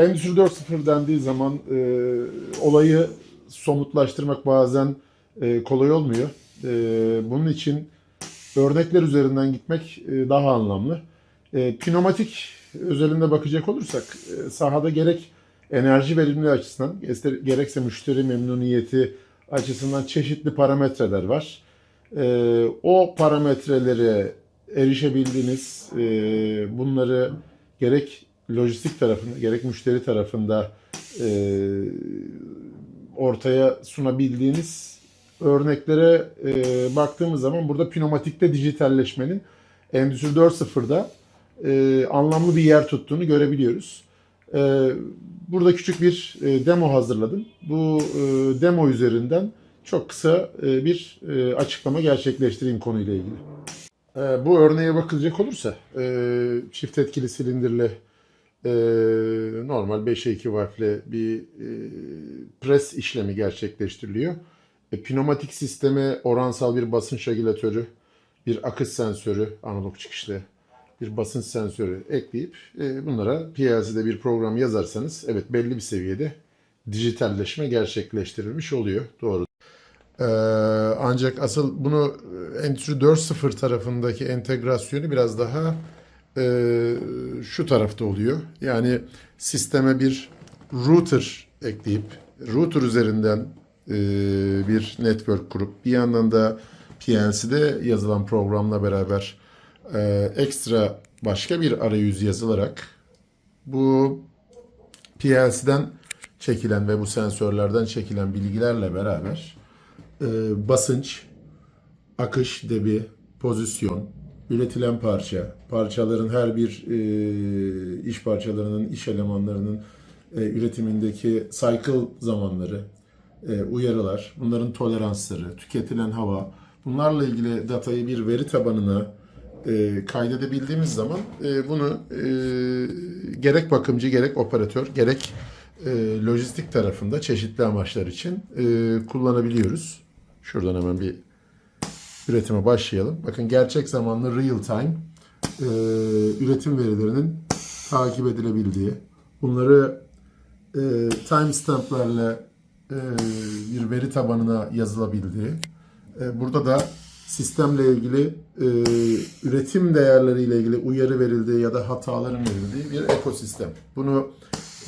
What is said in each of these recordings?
Endüstri 4.0 dendiği zaman e, olayı somutlaştırmak bazen e, kolay olmuyor. E, bunun için örnekler üzerinden gitmek e, daha anlamlı. E, pneumatik özelinde bakacak olursak e, sahada gerek enerji verimliliği açısından gerekse müşteri memnuniyeti açısından çeşitli parametreler var. E, o parametrelere erişebildiğiniz e, bunları gerek lojistik tarafında gerek müşteri tarafında e, ortaya sunabildiğiniz örneklere e, baktığımız zaman burada pneumatikte dijitalleşmenin Endüstri 4.0'da e, anlamlı bir yer tuttuğunu görebiliyoruz. E, burada küçük bir e, demo hazırladım. Bu e, demo üzerinden çok kısa e, bir e, açıklama gerçekleştireyim konuyla ilgili. E, bu örneğe bakılacak olursa e, çift etkili silindirli e, normal 5'e 2 valfle bir e, pres işlemi gerçekleştiriliyor. E, pneumatik sisteme oransal bir basınç regülatörü, bir akış sensörü, analog çıkışlı bir basınç sensörü ekleyip e, bunlara PLC'de bir program yazarsanız evet belli bir seviyede dijitalleşme gerçekleştirilmiş oluyor. Doğru. Ee, ancak asıl bunu e, Endüstri 4.0 tarafındaki entegrasyonu biraz daha e, şu tarafta oluyor. Yani sisteme bir router ekleyip router üzerinden e, bir network kurup bir yandan da PLC'de yazılan programla beraber e, ekstra başka bir arayüz yazılarak bu PLC'den çekilen ve bu sensörlerden çekilen bilgilerle beraber e, basınç, akış debi, pozisyon, üretilen parça, parçaların her bir e, iş parçalarının, iş elemanlarının e, üretimindeki cycle zamanları, e, uyarılar, bunların toleransları, tüketilen hava, bunlarla ilgili datayı bir veri tabanına e, kaydedebildiğimiz zaman e, bunu e, gerek bakımcı, gerek operatör, gerek e, lojistik tarafında çeşitli amaçlar için e, kullanabiliyoruz. Şuradan hemen bir üretime başlayalım. Bakın gerçek zamanlı real time e, üretim verilerinin takip edilebildiği, bunları e, timestamplerle e, bir veri tabanına yazılabildiği, e, burada da sistemle ilgili e, üretim değerleriyle ilgili uyarı verildiği ya da hataların verildiği bir ekosistem. Bunu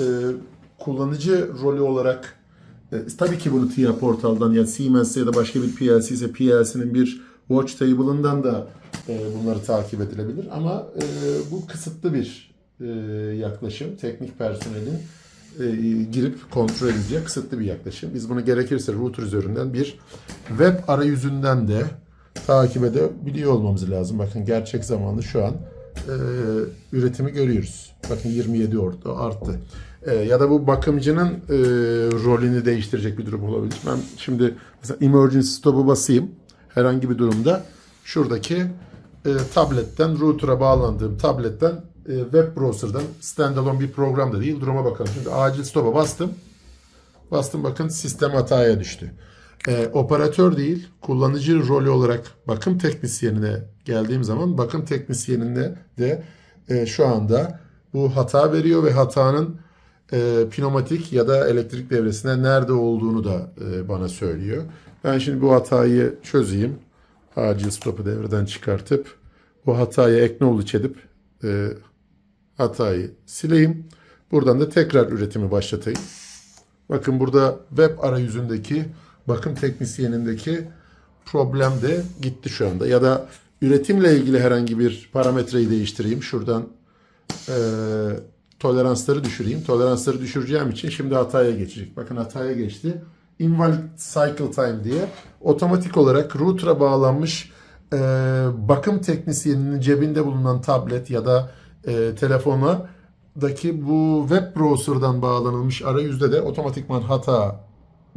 e, kullanıcı rolü olarak e, tabii ki bunu TIA portaldan ya Siemens ya da başka bir PLC ise PLC'nin bir watch table'ından da e, bunları takip edilebilir ama e, bu kısıtlı bir e, yaklaşım. Teknik personelin e, girip kontrol edeceği kısıtlı bir yaklaşım. Biz bunu gerekirse router üzerinden bir web arayüzünden de takip edebiliyor olmamız lazım. Bakın gerçek zamanlı şu an e, üretimi görüyoruz. Bakın 27 orada arttı. E, ya da bu bakımcının e, rolünü değiştirecek bir durum olabilir. Ben şimdi mesela emergency stop'u basayım. Herhangi bir durumda şuradaki e, tabletten router'a bağlandığım tabletten e, web browser'dan standalone bir program da değil. Duruma bakalım. Şimdi acil stop'a bastım. Bastım bakın sistem hataya düştü. Ee, operatör değil, kullanıcı rolü olarak bakım teknisyenine geldiğim zaman bakım teknisyenine de e, şu anda bu hata veriyor ve hatanın e, pneumatik ya da elektrik devresine nerede olduğunu da e, bana söylüyor. Ben şimdi bu hatayı çözeyim. Acil stopu devreden çıkartıp bu hatayı acknowledge edip e, hatayı sileyim. Buradan da tekrar üretimi başlatayım. Bakın burada web arayüzündeki bakım teknisyenindeki problem de gitti şu anda. Ya da üretimle ilgili herhangi bir parametreyi değiştireyim. Şuradan e, toleransları düşüreyim. Toleransları düşüreceğim için şimdi hataya geçecek. Bakın hataya geçti. Invalid cycle time diye otomatik olarak router'a bağlanmış e, bakım teknisyeninin cebinde bulunan tablet ya da e, telefona daki bu web browser'dan bağlanılmış arayüzde de otomatikman hata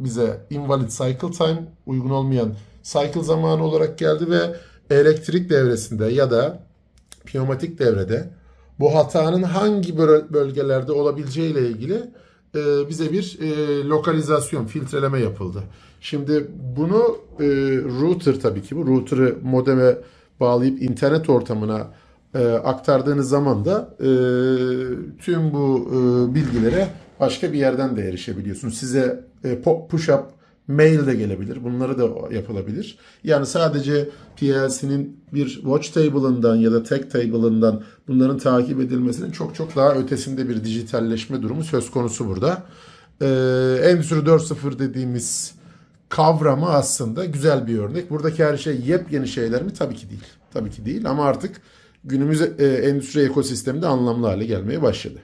bize invalid cycle time uygun olmayan cycle zamanı olarak geldi ve elektrik devresinde ya da pneumatik devrede bu hatanın hangi böl- bölgelerde olabileceği ile ilgili e, bize bir e, lokalizasyon, filtreleme yapıldı. Şimdi bunu e, router tabii ki bu router'ı modeme bağlayıp internet ortamına e, aktardığınız zaman da e, tüm bu e, bilgilere başka bir yerden de erişebiliyorsunuz. Size e, push-up mail de gelebilir. Bunları da yapılabilir. Yani sadece PLC'nin bir watch table'ından ya da tech table'ından bunların takip edilmesinin çok çok daha ötesinde bir dijitalleşme durumu söz konusu burada. Ee, Endüstri 4.0 dediğimiz kavramı aslında güzel bir örnek. Buradaki her şey yepyeni şeyler mi? Tabii ki değil. Tabii ki değil ama artık günümüz e, endüstri ekosisteminde anlamlı hale gelmeye başladı.